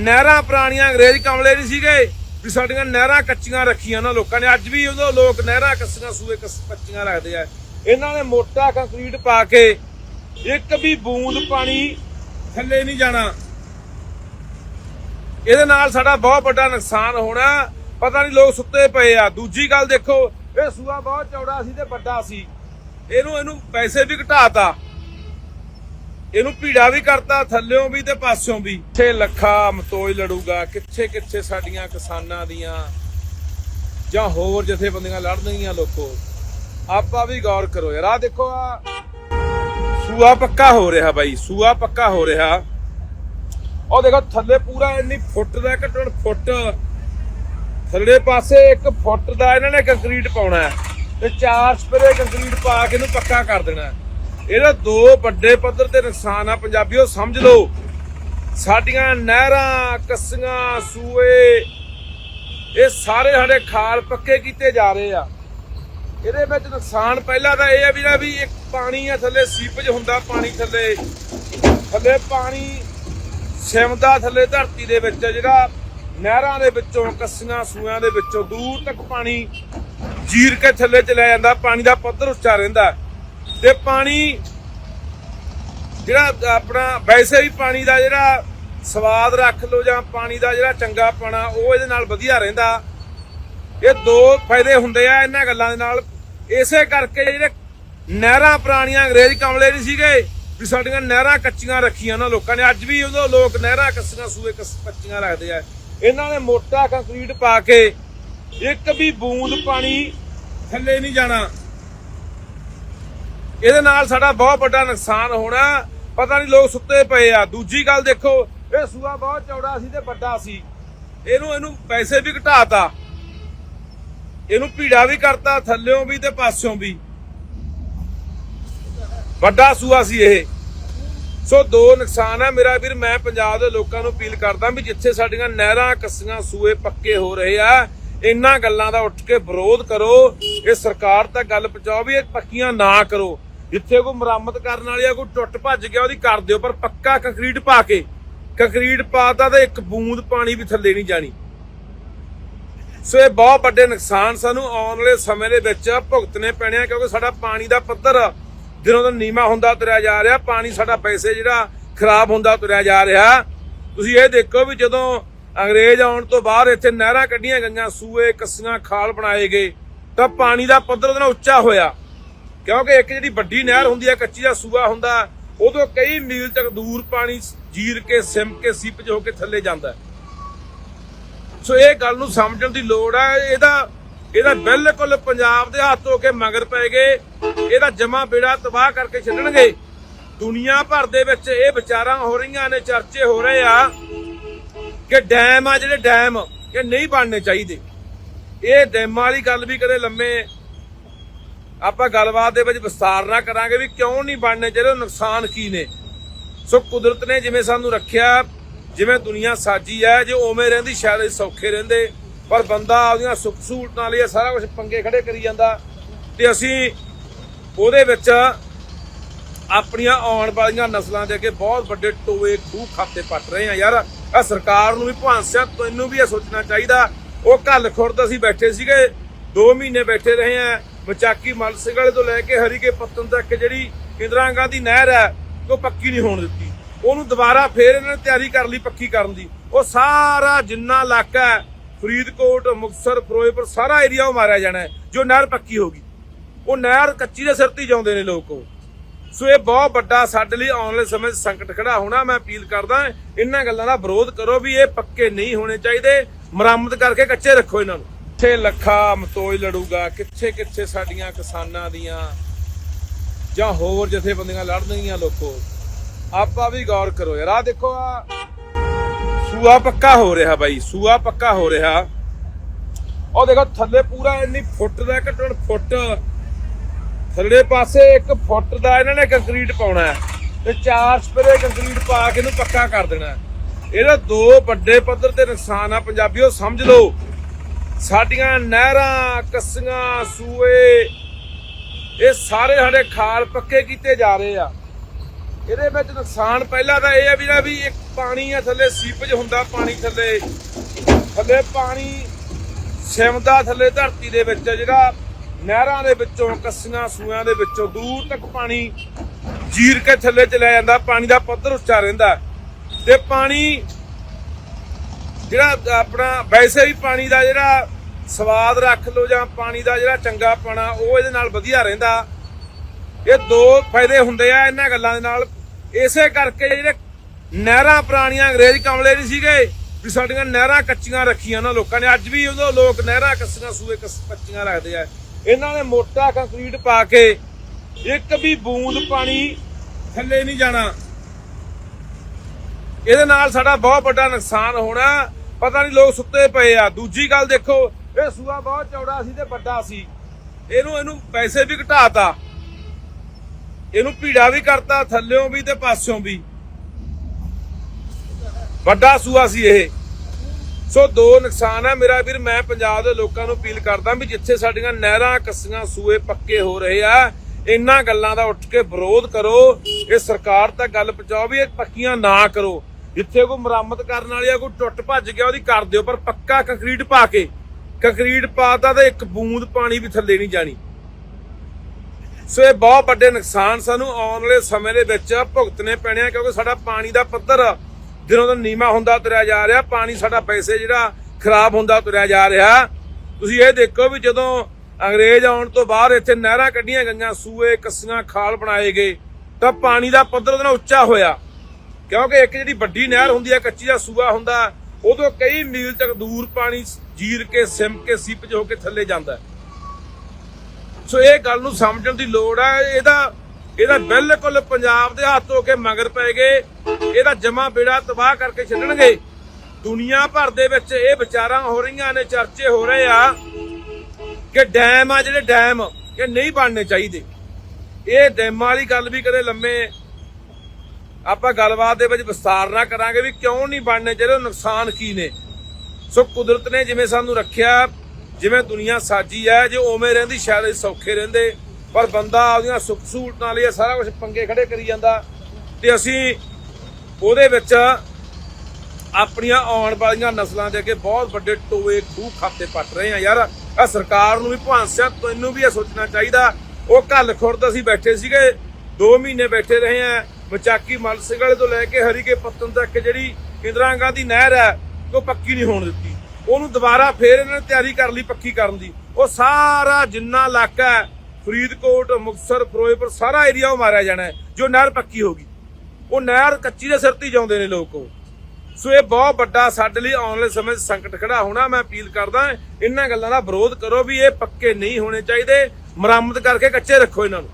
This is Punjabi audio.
ਨਹਿਰਾਂ ਪੁਰਾਣੀਆਂ ਅੰਗਰੇਜ਼ ਕਮਲੇ ਨਹੀਂ ਸੀਗੇ ਵੀ ਸਾਡੀਆਂ ਨਹਿਰਾਂ ਕੱਚੀਆਂ ਰੱਖੀਆਂ ਉਹਨਾਂ ਲੋਕਾਂ ਨੇ। ਅੱਜ ਵੀ ਉਦੋਂ ਲੋਕ ਨਹਿਰਾਂ ਕੱਸੀਆਂ ਸੂਏ ਕੱਚੀਆਂ ਰੱਖਦੇ ਆ। ਇਹਨਾਂ ਨੇ ਮੋਟਾ ਕੰਕਰੀਟ ਪਾ ਕੇ ਇੱਕ ਵੀ ਬੂੰਦ ਪਾਣੀ ਥੱਲੇ ਨਹੀਂ ਜਾਣਾ। ਇਹਦੇ ਨਾਲ ਸਾਡਾ ਬਹੁਤ ਵੱਡਾ ਨੁਕਸਾਨ ਹੋਣਾ। ਪਤਾ ਨਹੀਂ ਲੋਕ ਸੁੱਤੇ ਪਏ ਆ। ਦੂਜੀ ਗੱਲ ਦੇਖੋ, ਇਹ ਸੂਆ ਬਹੁਤ ਚੌੜਾ ਸੀ ਤੇ ਵੱਡਾ ਸੀ। ਇਹਨੂੰ ਇਹਨੂੰ ਪੈਸੇ ਵੀ ਘਟਾਤਾ। ਇਹਨੂੰ ਭੀੜਾ ਵੀ ਕਰਤਾ, ਥੱਲਿਓਂ ਵੀ ਤੇ ਪਾਸਿਓਂ ਵੀ। ਕਿੱਥੇ ਲੱਖਾ ਮਤੋਜ ਲੜੂਗਾ, ਕਿੱਥੇ ਕਿੱਥੇ ਸਾਡੀਆਂ ਕਿਸਾਨਾਂ ਦੀਆਂ ਜਾਂ ਹੋਰ ਜਥੇਬੰਦੀਆਂ ਲੜਨਗੀਆਂ ਲੋਕੋ। ਆਪਾਂ ਵੀ ਗੌਰ ਕਰੋ ਯਾਰ ਆ ਦੇਖੋ ਆ ਸੂਆ ਪੱਕਾ ਹੋ ਰਿਹਾ ਬਾਈ, ਸੂਆ ਪੱਕਾ ਹੋ ਰਿਹਾ। ਉਹ ਦੇਖੋ, ਥੱਲੇ ਪੂਰਾ ਇੰਨੀ ਫੁੱਟ ਦਾ ਘੱਟੋ ਘੱਟ ਫੁੱਟ। ਥੱਲੇ ਪਾਸੇ ਇੱਕ ਫੁੱਟ ਦਾ ਇਹਨਾਂ ਨੇ ਕੰਕਰੀਟ ਪਾਉਣਾ ਤੇ ਚਾਰ ਸਪਰੇ ਕੰਕਰੀਟ ਪਾ ਕੇ ਇਹਨੂੰ ਪੱਕਾ ਕਰ ਦੇਣਾ ਇਹਦਾ ਦੋ ਵੱਡੇ ਪੱਧਰ ਤੇ ਨੁਕਸਾਨ ਆ, ਪੰਜਾਬੀਓ ਸਮਝ ਲਓ। ਸਾਡੀਆਂ ਨਹਿਰਾਂ, ਕੱਸੀਆਂ, ਸੂਏ, ਇਹ ਸਾਰੇ ਸਾਡੇ ਖਾਲ ਪੱਕੇ ਕੀਤੇ ਜਾ ਰਹੇ ਆ। ਇਹਦੇ ਵਿੱਚ ਨੁਕਸਾਨ ਪਹਿਲਾਂ ਤਾਂ ਇਹ ਆ ਵੀ ਵੀ ਇੱਕ ਪਾਣੀ ਆ ਥੱਲੇ, ਸੀਪਜ ਹੁੰਦਾ ਪਾਣੀ ਥੱਲੇ। ਥੱਲੇ ਪਾਣੀ ਸਿਮਦਾ ਥੱਲੇ ਧਰਤੀ ਦੇ ਵਿੱਚ, ਜਿਹੜਾ ਨਹਿਰਾਂ ਦੇ ਵਿੱਚੋਂ, ਕੱਸੀਆਂ ਸੂਆਂ ਦੇ ਵਿੱਚੋਂ ਦੂਰ ਤੱਕ ਪਾਣੀ ਜੀਰ ਕੇ ਥੱਲੇ ਚਲਿਆ ਜਾਂਦਾ, ਪਾਣੀ ਦਾ ਪੱਧਰ ਉੱਚਾ ਰਹਿੰਦਾ। ਤੇ ਪਾਣੀ ਜਿਹੜਾ ਆਪਣਾ ਵੈਸੇ ਵੀ ਪਾਣੀ ਦਾ ਜਿਹੜਾ ਸਵਾਦ ਰੱਖ ਲਓ ਜਾਂ ਪਾਣੀ ਦਾ ਜਿਹੜਾ ਚੰਗਾ ਪਾਣਾ, ਉਹ ਇਹਦੇ ਨਾਲ ਵਧੀਆ ਰਹਿੰਦਾ। ਇਹ ਦੋ ਫਾਇਦੇ ਹੁੰਦੇ ਆ ਇਹਨਾਂ ਗੱਲਾਂ ਦੇ ਨਾਲ। ਇਸੇ ਕਰਕੇ ਜਿਹੜੇ ਨਹਿਰਾਂ ਪੁਰਾਣੀਆਂ ਅੰਗਰੇਜ਼ ਕਮਲੇ ਨਹੀਂ ਸੀਗੇ, ਵੀ ਸਾਡੀਆਂ ਨਹਿਰਾਂ ਕੱਚੀਆਂ ਰੱਖੀਆਂ ਉਹਨਾਂ ਲੋਕਾਂ ਨੇ। ਅੱਜ ਵੀ ਉਦੋਂ ਲੋਕ ਨਹਿਰਾਂ ਕੱਸੀਆਂ ਸੂਏ ਕੱਚੀਆਂ ਰੱਖਦੇ ਆ। ਇਹਨਾਂ ਨੇ ਮੋਟਾ ਕੰਕਰੀਟ ਪਾ ਕੇ ਇੱਕ ਵੀ ਬੂੰਦ ਪਾਣੀ ਥੱਲੇ ਨਹੀਂ ਜਾਣਾ। ਇਹਦੇ ਨਾਲ ਸਾਡਾ ਬਹੁਤ ਵੱਡਾ ਨੁਕਸਾਨ ਹੋਣਾ। ਪਤਾ ਨਹੀਂ ਲੋਕ ਸੁੱਤੇ ਪਏ ਆ। ਦੂਜੀ ਗੱਲ ਦੇਖੋ, ਇਹ ਸੂਆ ਬਹੁਤ ਚੌੜਾ ਸੀ ਤੇ ਵੱਡਾ ਸੀ। ਇਹਨੂੰ ਇਹਨੂੰ ਪੈਸੇ ਵੀ ਘਟਾਤਾ। ਇਹਨੂੰ ਭੀੜਾ ਵੀ ਕਰਤਾ, ਥੱਲਿਓਂ ਵੀ ਤੇ ਪਾਸਿਓਂ ਵੀ। ਵੱਡਾ ਸੂਆ ਸੀ ਇਹ। ਸੋ ਦੋ ਨੁਕਸਾਨ ਹੈ ਮੇਰਾ ਵੀਰ, ਮੈਂ ਪੰਜਾਬ ਦੇ ਲੋਕਾਂ ਨੂੰ ਅਪੀਲ ਕਰਦਾ ਵੀ ਜਿੱਥੇ ਸਾਡੀਆਂ ਨਹਿਰਾਂ, ਕੱਸੀਆਂ, ਸੂਏ ਪੱਕੇ ਹੋ ਰਹੇ ਆ, ਇਹਨਾਂ ਗੱਲਾਂ ਦਾ ਉੱਠ ਕੇ ਵਿਰੋਧ ਕਰੋ। ਇਹ ਸਰਕਾਰ ਤੱਕ ਗੱਲ ਪਹੁੰਚਾਓ ਵੀ ਇਹ ਪੱਕੀਆਂ ਨਾ ਕਰੋ। ਜਿੱਥੇ ਕੋਈ ਮੁਰੰਮਤ ਕਰਨ ਵਾਲੀ ਆ, ਕੋਈ ਟੁੱਟ ਭੱਜ ਗਿਆ, ਉਹਦੀ ਕਰ ਦਿਓ, ਪਰ ਪੱਕਾ ਕੰਕਰੀਟ ਪਾ ਕੇ ਕੰਕਰੀਟ ਪਾਤਾ ਤਾਂ ਇੱਕ ਬੂੰਦ ਪਾਣੀ ਵੀ ਥੱਲੇ ਨਹੀਂ ਜਾਣੀ। ਸੋ ਇਹ ਬਹੁਤ ਵੱਡੇ ਨੁਕਸਾਨ ਸਾਨੂੰ ਆਉਣ ਵਾਲੇ ਸਮੇਂ ਦੇ ਵਿੱਚ ਭੁਗਤਣੇ ਪੈਣੇ ਆ, ਕਿਉਂਕਿ ਸਾਡਾ ਪਾਣੀ ਦਾ ਪੱਧਰ ਦਿਨੋਂ ਦਿਨ ਨੀਵਾ ਹੁੰਦਾ ਤੁਰਿਆ ਜਾ ਰਿਹਾ, ਪਾਣੀ ਸਾਡਾ ਪੈਸੇ ਜਿਹੜਾ ਖਰਾਬ ਹੁੰਦਾ ਤੁਰਿਆ ਜਾ ਰਿਹਾ। ਤੁਸੀਂ ਇਹ ਦੇਖੋ ਵੀ ਜਦੋਂ ਅੰਗਰੇਜ਼ ਆਉਣ ਤੋਂ ਬਾਅਦ ਇੱਥੇ ਨਹਿਰਾਂ ਕੱਢੀਆਂ ਗਈਆਂ, ਸੂਏ, ਕੱਸੀਆਂ, ਖਾਲ ਬਣਾਏ ਗਏ, ਤਾਂ ਪਾਣੀ ਦਾ ਪੱਧਰ ਉਹਦੇ ਨਾਲ ਉੱਚਾ ਹੋਇਆ। ਕਿਉਂਕਿ ਇੱਕ ਜਿਹੜੀ ਵੱਡੀ ਨਹਿਰ ਹੁੰਦੀ ਹੈ ਕੱਚੀ ਦਾ ਸੂਆ ਹੁੰਦਾ, ਉਦੋਂ ਕਈ ਮੀਲ ਤੱਕ ਦੂਰ ਪਾਣੀ ਜੀਰ ਕੇ, ਸਿਮ ਕੇ ਸੀਪਜ ਹੋ ਕੇ ਥੱਲੇ ਜਾਂਦਾ। ਸੋ ਇਹ ਗੱਲ ਨੂੰ ਸਮਝਣ ਦੀ ਲੋੜ ਹੈ ਇਹਦਾ ਇਹਦਾ ਬਿਲਕੁਲ ਪੰਜਾਬ ਦੇ ਹੱਥ ਹੋ ਕੇ ਮਗਰ ਪੈ ਗਏ, ਇਹਦਾ ਜਮਾ ਬੇੜਾ ਤਬਾਹ ਕਰਕੇ ਛੱਡਣਗੇ। ਦੁਨੀਆ ਭਰ ਦੇ ਵਿੱਚ ਇਹ ਵਿਚਾਰਾਂ ਹੋ ਰਹੀਆਂ ਨੇ, ਚਰਚੇ ਹੋ ਰਹੇ ਆ ਕਿ ਡੈਮ ਆ ਜਿਹੜੇ ਡੈਮ, ਇਹ ਨਹੀਂ ਬਣਨੇ ਚਾਹੀਦੇ। ਇਹ ਡੈਮਾਂ ਵਾਲੀ ਗੱਲ ਵੀ ਕਦੇ ਲੰਮੇ ਆਪਾਂ ਗੱਲਬਾਤ ਦੇ ਵਿੱਚ ਵਿਸਤਾਰ ਨਾ ਕਰਾਂਗੇ ਵੀ ਕਿਉਂ ਨਹੀਂ ਬਣਨੇ ਚਾਹੀਦੇ ਨੁਕਸਾਨ ਕੀ ਨੇ। ਸੋ ਕੁਦਰਤ ਨੇ ਜਿਵੇਂ ਸਾਨੂੰ ਰੱਖਿਆ, ਜਿਵੇਂ ਦੁਨੀਆ ਸਾਜੀ ਹੈ, ਜੇ ਉਵੇਂ ਰਹਿੰਦੀ ਸ਼ਾਇਦ ਸੌਖੇ ਰਹਿੰਦੇ, ਪਰ ਬੰਦਾ ਆਪਦੀਆਂ ਸੁੱਖ ਸਹੂਲਤਾਂ ਲਈ ਇਹ ਸਾਰਾ ਕੁਝ ਪੰਗੇ ਖੜੇ ਕਰੀ ਜਾਂਦਾ ਤੇ ਅਸੀਂ ਉਹਦੇ ਵਿੱਚ ਆਪਣੀਆਂ ਆਉਣ ਵਾਲੀਆਂ ਨਸਲਾਂ ਦੇ ਅੱਗੇ ਬਹੁਤ ਵੱਡੇ ਟੋਏ ਖੂਹ ਖਾਤੇ ਪੱਟ ਰਹੇ ਆ ਯਾਰ ਆ ਸਰਕਾਰ ਨੂੰ ਵੀ ਭਾਂਸਿਆ ਤੈਨੂੰ ਵੀ ਇਹ ਸੋਚਣਾ ਚਾਹੀਦਾ। ਉਹ ਕੱਲ ਖੁਰਦ ਅਸੀਂ ਬੈਠੇ ਸੀਗੇ 2 ਮਹੀਨੇ ਬੈਠੇ ਰਹੇ ਆ ਵਿਚਾਕੀ ਮਲ ਸਿੰਘ ਵਾਲੇ ਤੋਂ ਲੈ ਕੇ ਹਰੀਕੇ ਪੱਤਨ ਤੱਕ ਜਿਹੜੀ ਇੰਦਰਾ ਗਾਂਧੀ ਨਹਿਰ ਹੈ, ਉਹ ਪੱਕੀ ਨਹੀਂ ਹੋਣ ਦਿੱਤੀ। ਉਹਨੂੰ ਦੁਬਾਰਾ ਫੇਰ ਇਹਨਾਂ ਨੇ ਤਿਆਰੀ ਕਰ ਲਈ ਪੱਕੀ ਕਰਨ ਦੀ। ਉਹ ਸਾਰਾ ਜਿੰਨਾ ਇਲਾਕਾ ਹੈ, ਫਰੀਦਕੋਟ, ਮੁਕਤਸਰ, ਫਿਰੋਜ਼ਪੁਰ, ਸਾਰਾ ਏਰੀਆ ਉਹ ਮਾਰਿਆ ਜਾਣਾ ਜੋ ਨਹਿਰ ਪੱਕੀ ਹੋ ਗਈ। ਉਹ ਨਹਿਰ ਕੱਚੀ ਦੇ ਸਿਰ ਤੇ ਹੀ ਜਾਂਦੇ ਨੇ ਲੋਕ ਉਹ। ਸੋ ਇਹ ਬਹੁਤ ਵੱਡਾ ਸਾਡੇ ਲਈ ਆਉਣ ਵਾਲੇ ਸਮੇਂ 'ਚ ਸੰਕਟ ਖੜਾ ਹੋਣਾ, ਮੈਂ ਅਪੀਲ ਕਰਦਾ ਇਹਨਾਂ ਗੱਲਾਂ ਦਾ ਵਿਰੋਧ ਕਰੋ ਵੀ ਇਹ ਪੱਕੇ ਨਹੀਂ ਹੋਣੇ ਚਾਹੀਦੇ। ਮੁਰੰਮਤ ਕਰਕੇ ਕੱਚੇ ਰੱਖੋ ਇਹਨਾਂ ਨੂੰ। ਕਿੱਥੇ ਲੱਖਾ ਮਤੋਜ ਲੜੂਗਾ, ਕਿੱਥੇ ਕਿੱਥੇ ਸਾਡੀਆਂ ਕਿਸਾਨਾਂ ਦੀਆਂ ਜਾਂ ਹੋਰ ਜਥੇਬੰਦੀਆਂ ਲੜਨਗੀਆਂ ਲੋਕੋ। ਆਪਾਂ ਵੀ ਗੌਰ ਕਰੋ ਯਾਰ ਆ ਦੇਖੋ ਆ ਸੂਆ ਪੱਕਾ ਹੋ ਰਿਹਾ ਬਾਈ, ਸੂਆ ਪੱਕਾ ਹੋ ਰਿਹਾ। ਉਹ ਦੇਖੋ ਥੱਲੇ ਪੂਰਾ ਇੰਨੀ ਫੁੱਟ ਦਾ ਘੱਟੋ ਘੱਟ ਫੁੱਟ। ਥੱਲੇ ਪਾਸੇ ਇੱਕ ਫੁੱਟ ਦਾ ਇਹਨਾਂ ਨੇ ਕੰਕਰੀਟ ਪਾਉਣਾ ਹੈ ਤੇ ਚਾਰ ਸਪਰੇ ਕੰਕਰੀਟ ਪਾ ਕੇ ਇਹਨੂੰ ਪੱਕਾ ਕਰ ਦੇਣਾ ਹੈ। ਇਹਦਾ ਦੋ ਵੱਡੇ ਪੱਧਰ ਤੇ ਨੁਕਸਾਨ ਆ, ਪੰਜਾਬੀਓ ਸਮਝ ਲਓ। ਸਾਡੀਆਂ ਨਹਿਰਾਂ, ਕੱਸੀਆਂ, ਸੂਏ, ਇਹ ਸਾਰੇ ਸਾਡੇ ਖਾਲ ਪੱਕੇ ਕੀਤੇ ਜਾ ਰਹੇ ਆ। ਇਹਦੇ ਵਿੱਚ ਨੁਕਸਾਨ ਪਹਿਲਾਂ ਤਾਂ ਇਹ ਹੈ ਵੀ ਨਾ ਵੀ ਇੱਕ ਪਾਣੀ ਆ ਥੱਲੇ, ਸੀਪਜ ਹੁੰਦਾ ਪਾਣੀ ਥੱਲੇ। ਥੱਲੇ ਪਾਣੀ ਸਿਮਦਾ ਥੱਲੇ ਧਰਤੀ ਦੇ ਵਿੱਚ ਜਿਹੜਾ ਨਹਿਰਾਂ ਦੇ ਵਿੱਚੋਂ, ਕੱਸੀਆਂ ਸੂਆਂ ਦੇ ਵਿੱਚੋਂ ਦੂਰ ਤੱਕ ਪਾਣੀ ਜੀਰ ਕੇ ਥੱਲੇ ਚਲਾ ਜਾਂਦਾ, ਪਾਣੀ ਦਾ ਪੱਧਰ ਉੱਚਾ ਰਹਿੰਦਾ। ਤੇ ਪਾਣੀ ਜਿਹੜਾ ਆਪਣਾ ਵੈਸੇ ਵੀ ਪਾਣੀ ਦਾ ਜਿਹੜਾ ਸਵਾਦ ਰੱਖ ਲਓ ਜਾਂ ਪਾਣੀ ਦਾ ਜਿਹੜਾ ਚੰਗਾ ਪਾਣਾ, ਉਹ ਇਹਦੇ ਨਾਲ ਵਧੀਆ ਰਹਿੰਦਾ। ਇਹ ਦੋ ਫਾਇਦੇ ਹੁੰਦੇ ਆ ਇਹਨਾਂ ਗੱਲਾਂ ਦੇ ਨਾਲ। ਇਸੇ ਕਰਕੇ ਜਿਹੜੇ ਨਹਿਰਾਂ ਪੁਰਾਣੀਆਂ ਅੰਗਰੇਜ਼ ਕਮਲੇ ਨਹੀਂ ਸੀਗੇ, ਵੀ ਸਾਡੀਆਂ ਨਹਿਰਾਂ ਕੱਚੀਆਂ ਰੱਖੀਆਂ ਨਾ ਲੋਕਾਂ ਨੇ। ਅੱਜ ਵੀ ਉਦੋਂ ਲੋਕ ਨਹਿਰਾਂ ਕੱਸੀਆਂ ਸੂਏ ਕੱਚੀਆਂ ਰੱਖਦੇ ਆ। ਇਹਨਾਂ ਨੇ ਮੋਟਾ ਕੰਕਰੀਟ ਪਾ ਕੇ ਇੱਕ ਵੀ ਬੂੰਦ ਪਾਣੀ ਥੱਲੇ ਨਹੀਂ ਜਾਣਾ। ਇਹਦੇ ਨਾਲ ਸਾਡਾ ਬਹੁਤ ਵੱਡਾ ਨੁਕਸਾਨ ਹੋਣਾ। ਪਤਾ ਨਹੀਂ ਲੋਕ ਸੁੱਤੇ ਪਏ ਆ। ਦੂਜੀ ਗੱਲ ਦੇਖੋ, ਇਹ ਸੂਆ ਬਹੁਤ ਚੌੜਾ ਸੀ ਤੇ ਵੱਡਾ ਸੀ। ਇਹਨੂੰ ਇਹਨੂੰ ਪੈਸੇ ਵੀ ਘਟਾਤਾ। ਇਹਨੂੰ ਭੀੜਾ ਵੀ ਕਰਤਾ, ਥੱਲਿਓਂ ਵੀ ਤੇ ਪਾਸਿਓਂ ਵੀ। ਵੱਡਾ ਸੂਆ ਸੀ ਇਹ। ਸੋ ਦੋ ਨੁਕਸਾਨ ਹੈ ਮੇਰਾ ਵੀਰ, ਮੈਂ ਪੰਜਾਬ ਦੇ ਲੋਕਾਂ ਨੂੰ ਅਪੀਲ ਕਰਦਾ ਵੀ ਜਿੱਥੇ ਸਾਡੀਆਂ ਨਹਿਰਾਂ, ਕੱਸੀਆਂ, ਸੂਏ ਪੱਕੇ ਹੋ ਰਹੇ ਆ, ਇਹਨਾਂ ਗੱਲਾਂ ਦਾ ਉੱਠ ਕੇ ਵਿਰੋਧ ਕਰੋ। ਇਹ ਸਰਕਾਰ ਤੱਕ ਗੱਲ ਪਹੁੰਚਾਓ ਵੀ ਇਹ ਪੱਕੀਆਂ ਨਾ ਕਰੋ। ਜਿੱਥੇ ਕੋਈ ਮੁਰੰਮਤ ਕਰਨ ਵਾਲੀ ਆ, ਕੋਈ ਟੁੱਟ ਭੱਜ ਗਿਆ, ਉਹਦੀ ਕਰ ਦਿਓ, ਪਰ ਪੱਕਾ ਕੰਕਰੀਟ ਪਾ ਕੇ ਕੰਕਰੀਟ ਪਾਤਾ ਤਾਂ ਇੱਕ ਬੂੰਦ ਪਾਣੀ ਵੀ ਥੱਲੇ ਨਹੀਂ ਜਾਣੀ। ਸੋ ਇਹ ਬਹੁਤ ਵੱਡੇ ਨੁਕਸਾਨ ਸਾਨੂੰ ਆਉਣ ਵਾਲੇ ਸਮੇਂ ਦੇ ਵਿੱਚ ਭੁਗਤਣੇ ਪੈਣੇ ਆ, ਕਿਉਂਕਿ ਸਾਡਾ ਪਾਣੀ ਦਾ ਪੱਧਰ ਦਿਨੋਂ ਦਿਨ ਨੀਵਾ ਹੁੰਦਾ ਤੁਰਿਆ ਜਾ ਰਿਹਾ, ਪਾਣੀ ਸਾਡਾ ਪੈਸੇ ਜਿਹੜਾ ਖਰਾਬ ਹੁੰਦਾ ਤੁਰਿਆ ਜਾ ਰਿਹਾ। ਤੁਸੀਂ ਇਹ ਦੇਖੋ ਵੀ ਜਦੋਂ ਅੰਗਰੇਜ਼ ਆਉਣ ਤੋਂ ਬਾਅਦ ਇੱਥੇ ਨਹਿਰਾਂ ਕੱਢੀਆਂ ਗਈਆਂ, ਸੂਏ, ਕੱਸੀਆਂ, ਖਾਲ ਬਣਾਏ ਗਏ, ਤਾਂ ਪਾਣੀ ਦਾ ਪੱਧਰ ਉਹਦੇ ਨਾਲ ਉੱਚਾ ਹੋਇਆ। ਕਿਉਂਕਿ ਇੱਕ ਜਿਹੜੀ ਵੱਡੀ ਨਹਿਰ ਹੁੰਦੀ ਹੈ ਕੱਚੀ ਦਾ ਸੂਆ ਹੁੰਦਾ, ਉਦੋਂ ਕਈ ਮੀਲ ਤੱਕ ਦੂਰ ਪਾਣੀ ਜੀਰ ਕੇ, ਸਿਮ ਕੇ, ਸੀਪਜ ਹੋ ਕੇ ਥੱਲੇ ਜਾਂਦਾ। ਸੋ ਇਹ ਗੱਲ ਨੂੰ ਸਮਝਣ ਦੀ ਲੋੜ ਹੈ ਇਹਦਾ ਇਹਦਾ ਬਿਲਕੁਲ ਪੰਜਾਬ ਦੇ ਹੱਥ ਹੋ ਕੇ ਮਗਰ ਪੈ ਗਏ। ਇਹਦਾ ਜਮਾ ਬੇੜਾ ਤਬਾਹ ਕਰਕੇ ਛੱਡਣਗੇ। ਦੁਨੀਆ ਭਰ ਦੇ ਵਿੱਚ ਇਹ ਵਿਚਾਰਾਂ ਹੋ ਰਹੀਆਂ ਨੇ, ਚਰਚੇ ਹੋ ਰਹੇ ਆ ਕਿ ਡੈਮ ਆ ਜਿਹੜੇ ਡੈਮ, ਇਹ ਨਹੀਂ ਬਣਨੇ ਚਾਹੀਦੇ। ਇਹ ਡੈਮਾਂ ਵਾਲੀ ਗੱਲ ਵੀ ਕਦੇ ਲੰਮੇ ਆਪਾਂ ਗੱਲਬਾਤ ਦੇ ਵਿੱਚ ਵਿਸਤਾਰ ਨਾ ਕਰਾਂਗੇ ਵੀ ਕਿਉਂ ਨਹੀਂ ਬਣਨੇ ਚਾਹੀਦੇ ਨੁਕਸਾਨ ਕੀ ਨੇ। ਸੋ ਕੁਦਰਤ ਨੇ ਜਿਵੇਂ ਸਾਨੂੰ ਰੱਖਿਆ, ਜਿਵੇਂ ਦੁਨੀਆ ਸਾਜੀ ਹੈ, ਜੇ ਉਵੇਂ ਰਹਿੰਦੀ ਸ਼ਾਇਦ ਸੌਖੇ ਰਹਿੰਦੇ, ਪਰ ਬੰਦਾ ਆਪਦੀਆਂ ਸੁੱਖ ਸਹੂਲਤਾਂ ਲਈ ਇਹ ਸਾਰਾ ਕੁਝ ਪੰਗੇ ਖੜੇ ਕਰੀ ਜਾਂਦਾ। ਤੇ ਅਸੀਂ ਉਹਦੇ ਵਿੱਚ ਆਪਣੀਆਂ ਆਉਣ ਵਾਲੀਆਂ ਨਸਲਾਂ ਦੇ ਅੱਗੇ ਬਹੁਤ ਵੱਡੇ ਟੋਏ ਖੂਹ ਖਾਤੇ ਪੱਟ ਰਹੇ ਆ ਯਾਰ ਆ ਸਰਕਾਰ ਨੂੰ ਵੀ ਭਾਂਸਿਆ ਤੈਨੂੰ ਵੀ ਇਹ ਸੋਚਣਾ ਚਾਹੀਦਾ। ਉਹ ਘੱਲ ਖੁਰਦ ਅਸੀਂ ਬੈਠੇ ਸੀਗੇ 2 ਮਹੀਨੇ ਬੈਠੇ ਰਹੇ ਆ ਵਿਚਾਕੀ ਮਲ ਸਿੰਘ ਵਾਲੇ ਤੋਂ ਲੈ ਕੇ ਹਰੀਕੇ ਪੱਤਨ ਤੱਕ ਜਿਹੜੀ ਇੰਦਰਾ ਗਾਂਧੀ ਨਹਿਰ ਹੈ, ਉਹ ਪੱਕੀ ਨਹੀਂ ਹੋਣ ਦਿੱਤੀ। ਉਹਨੂੰ ਦੁਬਾਰਾ ਫੇਰ ਇਹਨਾਂ ਨੇ ਤਿਆਰੀ ਕਰ ਲਈ ਪੱਕੀ ਕਰਨ ਦੀ। ਉਹ ਸਾਰਾ ਜਿੰਨਾ ਇਲਾਕਾ ਫਰੀਦਕੋਟ, ਮੁਕਤਸਰ, ਫਿਰੋਜ਼ਪੁਰ, ਸਾਰਾ ਏਰੀਆ ਉਹ ਮਾਰਿਆ ਜਾਣਾ ਜੋ ਨਹਿਰ ਪੱਕੀ ਹੋਗੀ ਉਹ ਨਹਿਰ ਕੱਚੀ ਦੇ ਸਿਰ ਤੇ ਹੀ ਜਾਉਂਦੇ ਨੇ ਲੋਕ ਉਹ। ਸੋ ਇਹ ਬਹੁਤ ਵੱਡਾ ਸਾਡੇ ਲਈ ਆਉਣ ਵਾਲੇ ਸਮੇਂ 'ਚ ਸੰਕਟ ਖੜਾ ਹੋਣਾ, ਮੈਂ ਅਪੀਲ ਕਰਦਾ ਇਹਨਾਂ ਗੱਲਾਂ ਦਾ ਵਿਰੋਧ ਕਰੋ ਵੀ ਇਹ ਪੱਕੇ ਨਹੀਂ ਹੋਣੇ ਚਾਹੀਦੇ। ਮੁਰੰਮਤ ਕਰਕੇ ਕੱਚੇ ਰੱਖੋ ਇਹਨਾਂ ਨੂੰ।